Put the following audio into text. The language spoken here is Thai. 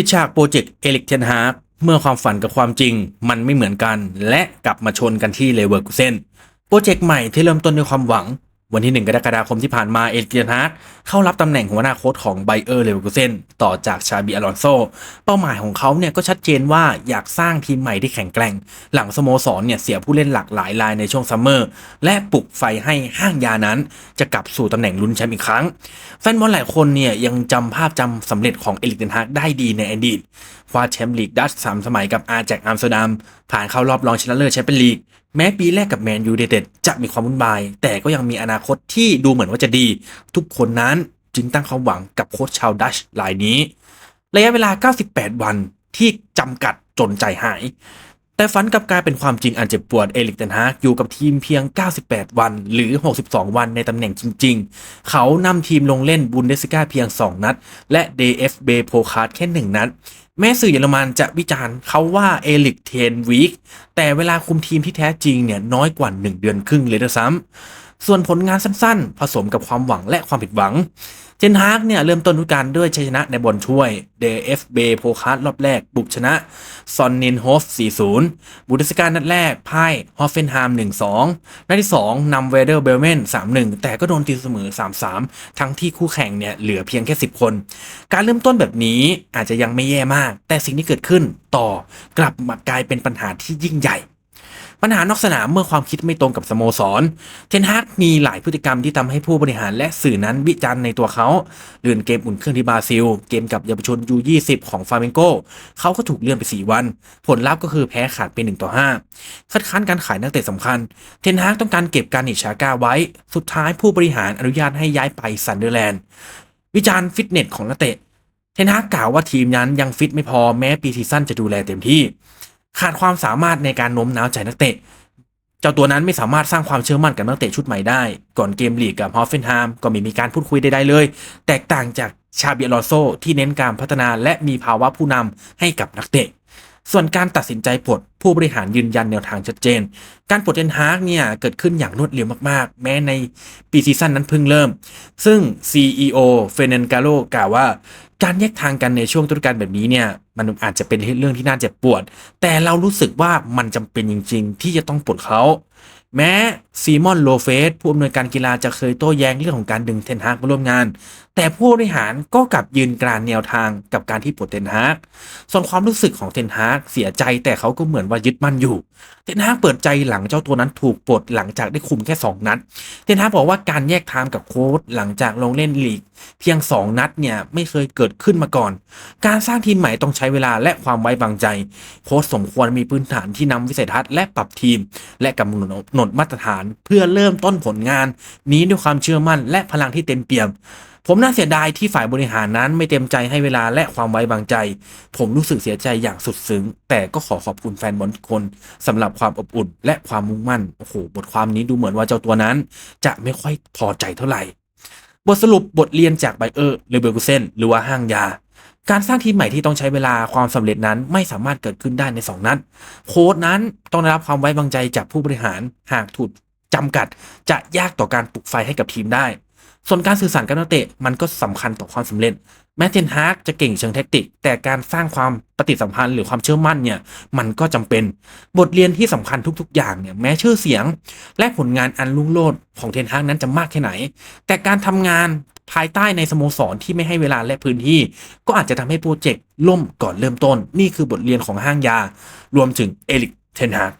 ปิดฉากโปรเจกต์เอลิกเทนฮาร์เมื่อความฝันกับความจริงมันไม่เหมือนกัน และกลับมาชนกันที่เลเวอร์กูเซนโปรเจกต์ใหม่ที่เริ่มต้นด้วยความหวัง วันที่ 1 กรกฎาคมที่ผ่านมาเอลิกเทนฮาร์เข้ารับตำแหน่งหัวหน้าโค้ชของไบเออร์เลเวอร์กูเซนต่อจากชาบีอลอนโซ เป้าหมายของเขาเนี่ยก็ชัดเจนว่าอยากสร้างทีมใหม่ที่แข็งแกร่ง หลังสโมสรเนี่ยเสียผู้เล่นหลากหลายรายในช่วงซัมเมอร์ และปลุกไฟให้ห้างยานั้น จะกลับสู่ตำแหน่งลุ้นแชมป์อีกครั้ง แฟนบอลหลายคนเนี่ยยังจำภาพจำสำเร็จของเอลิกเทนฮากได้ดีในอดีตคว้าแชมป์ลีกดัชสามสมัยกับอาแจกอัมสเตอร์ดัมผ่านเข้ารอบรองชนะเลิศแชมเปี้ยนลีก แม้ปีแรกกับแมนยูไนเต็ดจะมีความวุ่นวาย แต่ก็ยังมีอนาคตที่ดูเหมือนว่าจะดี ทุกคนนั้นจึงตั้งความหวังกับโค้ชชาวดัชรายนี้ ระยะเวลา 98 วันที่จำกัดจนใจหาย แต่ฝันกับกลายเป็นความจริงอันเจ็บปวดเอลิกเทนฮากอยู่กับทีมเพียง 98 วันหรือ 62 วันในตำแหน่งจริง ๆ เขานำทีมลงเล่นบุนเดสกาเพียง 2 นัด และ DFB โพคาร์ดแค่ 1 นัด แม้สื่อเยอรมันจะวิจารณ์เขาว่าเอลิกเทนวีคแต่เวลาคุมทีมที่แท้จริงเนี่ยน้อยกว่า 1 เดือนครึ่งเลยด้วยซ้ำ ส่วนผลงานสั้นๆ ผสมกับความหวังและความผิดหวัง เจนฮากเนี่ยเริ่มต้นฤดูกาลด้วยชัยชนะในบอลช่วย DFB โพคาร์ดรอบแรก บุกชนะซอนนินโฮฟ 4-0บูเดสกานัดแรกพ่ายฮอฟเฟนไฮม์ 1-2 นัดที่ 2นำเวเดอร์เบลเมน 3-1 แต่ก็โดนตีเสมอ 3-3 ทั้งที่คู่แข่งเนี่ยเหลือเพียงแค่ 10 คน การเริ่มต้นแบบนี้อาจจะยังไม่แย่มาก แต่สิ่งที่เกิดขึ้นต่อกลับมากลายเป็นปัญหาที่ยิ่งใหญ่ ปัญหานอกสนามเมื่อความคิดไม่ตรงกับสโมสร เทนฮากมีหลายพฤติกรรมที่ทำให้ผู้บริหารและสื่อนั้นวิจารณ์ในตัวเขาเลื่อนเกมอุ่นเครื่องที่บราซิล เกมกับเยาวชนยู20 ของฟาเมนโกเขาก็ถูกเลื่อนไป 4 วัน ผลลัพธ์ก็คือแพ้ขาดไป1ต่อ5คัดค้านการขายนักเตะสำคัญ เทนฮากต้องการเก็บการนิชาก้าไว้ สุดท้ายผู้บริหารอนุญาตให้ย้ายไปซันเดอร์แลนด์วิจารณ์ฟิตเนสของนักเตะเทนฮากกล่าวว่าทีมนั้นยังฟิตไม่พอแม้ปีซีซั่นจะดูแลเต็มที่ ขาดความสามารถในการโน้มน้าวใจนักเตะ เจ้าตัวนั้นไม่สามารถสร้างความเชื่อมั่นกับนักเตะชุดใหม่ได้ ก่อนเกมลีกกับฮอฟเฟนไฮม์ก็ไม่มีการพูดคุยใดๆเลย แตกต่างจากชาเบียลอโซที่เน้นการพัฒนาและมีภาวะผู้นำให้กับนักเตะ ส่วนการตัดสินใจปลดผู้บริหารยืนยันแนวทางชัดเจน การปลดเทนฮากเนี่ยเกิดขึ้นอย่างรวดเร็วมากๆ แม้ในปีซีซั่นนั้นเพิ่งเริ่ม ซึ่ง CEO เฟเนนกาโลกล่าวว่า การแยกทางกันในช่วงฤดูกาลแบบนี้เนี่ยมันอาจจะเป็นเรื่องที่น่าเจ็บปวด แต่เรารู้สึกว่ามันจำเป็นจริง ๆ ที่จะต้องปลดเขา แม้ซีมอนโลเฟสผู้อำนวยการกีฬาจะเคยโต้แย้งเรื่องของการดึงเทนฮากมาร่วมงาน แต่ผู้บริหารก็กลับยืนกรานแนวทางกับการที่ปลดเทนฮากส่วนความรู้สึกของเทนฮากเสียใจแต่เขาก็เหมือนว่ายึดมั่นอยู่ เทนฮากเปิดใจหลังเจ้าตัวนั้นถูกปลดหลังจากได้คุมแค่ 2 นัด เทนฮากบอกว่าการแยกทางกับโค้ชหลังจากลงเล่นลีก เพียง 2 นัดเนี่ยไม่เคยเกิดขึ้นมาก่อน การสร้างทีมใหม่ต้องใช้เวลาและความไว้วางใจ โค้ชสมควรมีพื้นฐานที่นำวิสัยทัศน์และปรับทีม และกำหนดมาตรฐานเพื่อเริ่มต้นผลงาน นี้ด้วยความเชื่อมั่นและพลังที่เต็มเปี่ยมผมน่าเสียดายที่ฝ่ายบริหารนั้นไม่เต็มใจให้เวลาและความไว้วางใจ ผมรู้สึกเสียใจอย่างสุดซึ้ง แต่ก็ขอขอบคุณแฟนบอลทุกคนสำหรับความอบอุ่นและความมุ่งมั่น โอ้โห บทความนี้ดูเหมือนว่าเจ้าตัวนั้น จะไม่ค่อยพอใจเท่าไหร่ บทสรุปบทเรียนจากไบเออร์หรือเบอร์กุเซนหรือว่าห้างยา การสร้างทีมใหม่ที่ต้องใช้เวลาความสำเร็จนั้นไม่สามารถเกิดขึ้นได้ใน 2 นัด โค้ดนั้นต้องได้รับความไว้วางใจจากผู้บริหารหากถูกจำกัด จะยากต่อการปลุกไฟให้กับทีมได้ ส่วนการสื่อสารกับนักเตะมันก็สำคัญต่อความสำเร็จ แม้เทนฮากจะเก่งเชิงเทคนิคแต่การสร้างความปฏิสัมพันธ์หรือความเชื่อมั่นเนี่ยมันก็จำเป็นบทเรียนที่สำคัญทุก ๆ อย่างเนี่ยแม้ชื่อเสียงและผลงานอันรุ่งโรจน์ของเทนฮากนั้นจะมากแค่ไหน แต่การทำงานภายใต้ในสโมสรที่ไม่ให้เวลาและพื้นที่ ก็อาจจะทำให้โปรเจกต์ล่มก่อนเริ่มต้น นี่คือบทเรียนของห้างยา รวมถึงเอลิกเทนฮาก